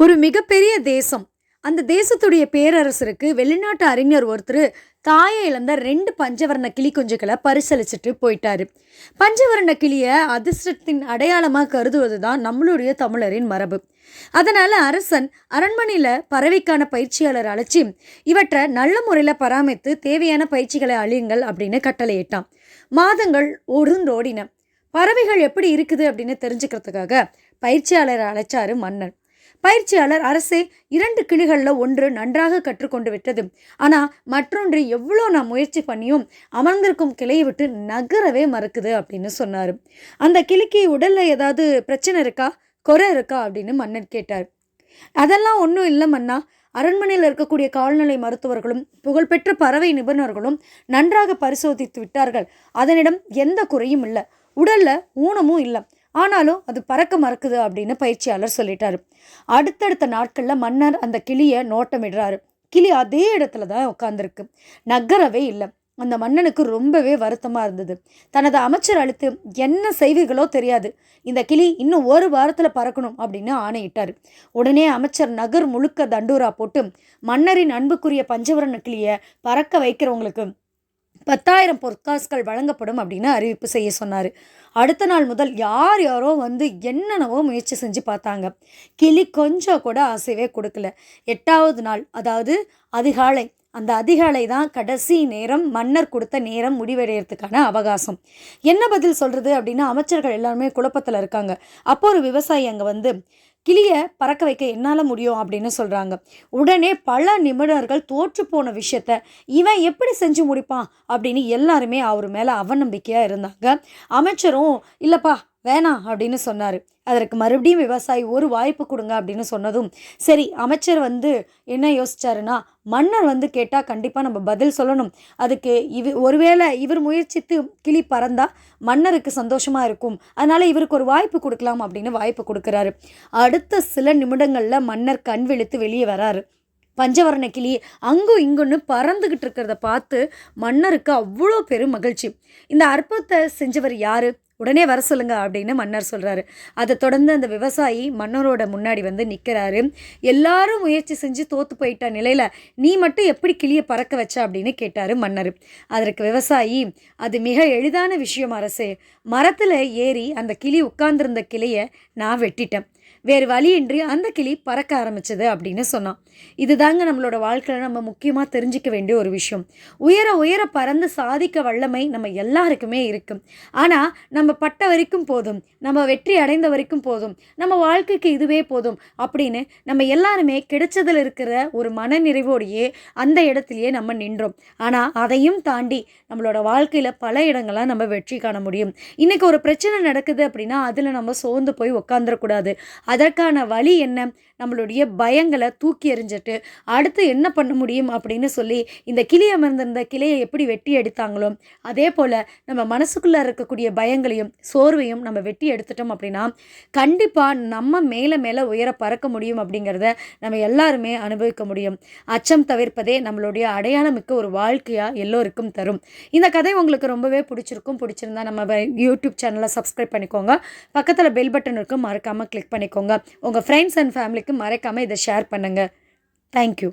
ஒரு மிகப்பெரிய தேசம். அந்த தேசத்துடைய பேரரசருக்கு வெளிநாட்டு அறிஞர் ஒருத்தர் தாயை இழந்த ரெண்டு பஞ்சவர்ண கிளி குஞ்சுகளை பரிசளிச்சுட்டு போயிட்டாரு. பஞ்சவர்ண கிளியை அதிர்ஷ்டத்தின் அடையாளமாக கருதுவது தான் நம்மளுடைய தமிழரின் மரபு. அதனால் அரசன் அரண்மனையில் பறவைக்கான பயிற்சியாளர் அழைச்சி இவற்றை நல்ல முறையில் பராமரித்து தேவையான பயிற்சிகளை அழியுங்கள் அப்படின்னு கட்டளையிட்டான். மாதங்கள் ஓடுந்தோடின பறவைகள் எப்படி இருக்குது அப்படின்னு தெரிஞ்சுக்கிறதுக்காக பயிற்சியாளரை அழைச்சாரு மன்னன் பயிற்சியாளர் அரசே இரண்டு கிளிகளில் ஒன்று நன்றாக கற்றுக்கொண்டு விட்டது. ஆனால் மற்றொன்று எவ்வளோ நான் முயற்சி பண்ணியும் அமர்ந்திருக்கும் கிளையை விட்டு நகரவே மறுக்குது அப்படின்னு சொன்னார். அந்த கிளிக்கு உடலில் ஏதாவது பிரச்சனை இருக்கா? குறை இருக்கா? அப்படின்னு மன்னர் கேட்டார். அதெல்லாம் ஒன்றும் இல்லை மன்னா. அரண்மனையில் இருக்கக்கூடிய கால்நிலை மருத்துவர்களும் புகழ்பெற்ற பறவை நிபுணர்களும் நன்றாக பரிசோதித்து விட்டார்கள். அதனிடம் எந்த குறையும் இல்லை. உடலில் ஊனமும் இல்லை. ஆனாலும் அது பறக்க மறக்குது அப்படின்னு பயிற்சியாளர் சொல்லிட்டாரு. அடுத்தடுத்த நாட்களில் மன்னர் அந்த கிளியை நோட்டமிடுறாரு. கிளி அதே இடத்துல தான் உட்காந்துருக்கு நகரவே இல்லை. அந்த மன்னனுக்கு ரொம்பவே வருத்தமாக இருந்தது. தனது அமைச்சர் அழுத்து என்ன செய்வீர்களோ தெரியாது. இந்த கிளி இன்னும் ஒரு வாரத்தில் பறக்கணும் அப்படின்னு ஆணையிட்டார். உடனே அமைச்சர் நகர் முழுக்க தண்டூரா போட்டு மன்னரின் அன்புக்குரிய பஞ்சவரண கிளியை பறக்க வைக்கிறவங்களுக்கு பத்தாயிரம் பொற்காசுகள் வழங்கப்படும் அப்படின்னு அறிவிப்பு செய்ய சொன்னார். அடுத்த நாள் முதல் யார் யாரோ வந்து என்னென்னவோ முயற்சி செஞ்சு பார்த்தாங்க. கிளி கொஞ்சம் கூட அசைவே கொடுக்கல. எட்டாவது நாள் அதாவது அதிகாலை அந்த அதிகாலை தான் கடைசி நேரம் மன்னர் கொடுத்த நேரம் முடிவடைகிறதுக்கான அவகாசம். என்ன பதில் சொல்கிறது அப்படின்னா அமைச்சர்கள் எல்லாருமே குழப்பத்தில் இருக்காங்க. அப்போ ஒரு விவசாயி அங்கே வந்து கிளியை பறக்க வைக்க என்னால் முடியும் அப்படின்னு சொல்கிறாங்க உடனே பல நிபுணர்கள் தோற்று போன விஷயத்த இவன் எப்படி செஞ்சு முடிப்பான் அப்படின்னு எல்லாருமே அவர் மேலே அவநம்பிக்கையாக இருந்தாங்க. அமைச்சரும் இல்லைப்பா வேணாம் அப்படின்னு சொன்னார். அதற்கு மறுபடியும் விவசாயி ஒரு வாய்ப்பு கொடுங்க அப்படின்னு சொன்னதும் சரி அமைச்சர் வந்து என்ன யோசிச்சாருன்னா மன்னர் வந்து கேட்டால் கண்டிப்பாக நம்ம பதில் சொல்லணும். அதுக்கு இவ ஒருவேளை இவர் முயற்சித்து கிளி பறந்தால் மன்னருக்கு சந்தோஷமாக இருக்கும். அதனால் இவருக்கு ஒரு வாய்ப்பு கொடுக்கலாம் அப்படின்னு வாய்ப்பு கொடுக்குறாரு. அடுத்த சில நிமிடங்களில் மன்னர் கண் விழித்து வெளியே வராரு. பஞ்சவர்ண கிளி அங்கும் இங்குன்னு பறந்துக்கிட்டு இருக்கிறத பார்த்து மன்னருக்கு அவ்வளோ பெரும் மகிழ்ச்சி. இந்த அற்புதத்தை செஞ்சவர் யாரு? உடனே வர சொல்லுங்க அப்படின்னு மன்னர் சொல்கிறாரு அதை தொடர்ந்து அந்த விவசாயி மன்னரோட முன்னாடி வந்து நிற்கிறாரு எல்லாரும் முயற்சி செஞ்சு தோற்று போயிட்ட நிலையில் நீ மட்டும் எப்படி கிளியை பறக்க வச்ச அப்படின்னு கேட்டார் மன்னர். அதற்கு விவசாயி அது மிக எளிதான விஷயம் அரசே. மரத்தில் ஏறி அந்த கிளி உட்கார்ந்துருந்த கிளையை நான் வெட்டிட்டேன். வேறு வழியின்றி அந்த கிளி பறக்க ஆரம்பிச்சது அப்படின்னு சொன்னான். இதுதாங்க நம்மளோட வாழ்க்கையில் நம்ம முக்கியமாக தெரிஞ்சிக்க வேண்டிய ஒரு விஷயம். உயர உயர பறந்து சாதிக்க வல்லமை நம்ம எல்லாருக்குமே இருக்கும் ஆனால் நம்ம பட்ட வரைக்கும் போதும். நம்ம வெற்றி அடைந்த வரைக்கும் போதும். நம்ம வாழ்க்கைக்கு இதுவே போதும் அப்படின்னு நம்ம எல்லாருமே கிடைச்சதில் இருக்கிற ஒரு மனநிறைவோடையே அந்த இடத்துலையே நம்ம நின்றோம். ஆனால் அதையும் தாண்டி நம்மளோட வாழ்க்கையில் பல இடங்களாக நம்ம வெற்றி காண முடியும். இன்றைக்கி ஒரு பிரச்சனை நடக்குது அப்படின்னா அதில் நம்ம சோர்ந்து போய் உட்காந்துடக்கூடாது அதற்கான வழி என்ன? நம்மளுடைய பயங்களை தூக்கி எறிஞ்சிட்டு அடுத்து என்ன பண்ண முடியும் அப்படின்னு சொல்லி இந்த கிளி அமர்ந்திருந்த கிளையை எப்படி வெட்டி எடுத்தாங்களோ அதே போல் நம்ம மனசுக்குள்ளே இருக்கக்கூடிய பயங்களையும் சோர்வையும் நம்ம வெட்டி எடுத்துட்டோம் அப்படின்னா கண்டிப்பாக நம்ம மேலே மேலே உயர பறக்க முடியும் அப்படிங்கிறத நம்ம எல்லாருமே அனுபவிக்க முடியும். அச்சம் தவிர்ப்பதே நம்மளுடைய அடையாளமிக்க ஒரு வாழ்க்கையாக எல்லோருக்கும் தரும். இந்த கதை உங்களுக்கு ரொம்பவே பிடிச்சிருக்கும். பிடிச்சிருந்தா நம்ம யூடியூப் சேனலை சப்ஸ்கிரைப் பண்ணிக்கோங்க. பக்கத்தில் பெல் பட்டன் இருக்கும். மறக்காமல் கிளிக் பண்ணிக்கோங்க. உங்கள் ஃப்ரெண்ட்ஸ் அண்ட் ஃபேமிலி ஃபேமிலிக்கு மறக்காமல் இதை ஷேர் பண்ணுங்கள் தேங்க்யூ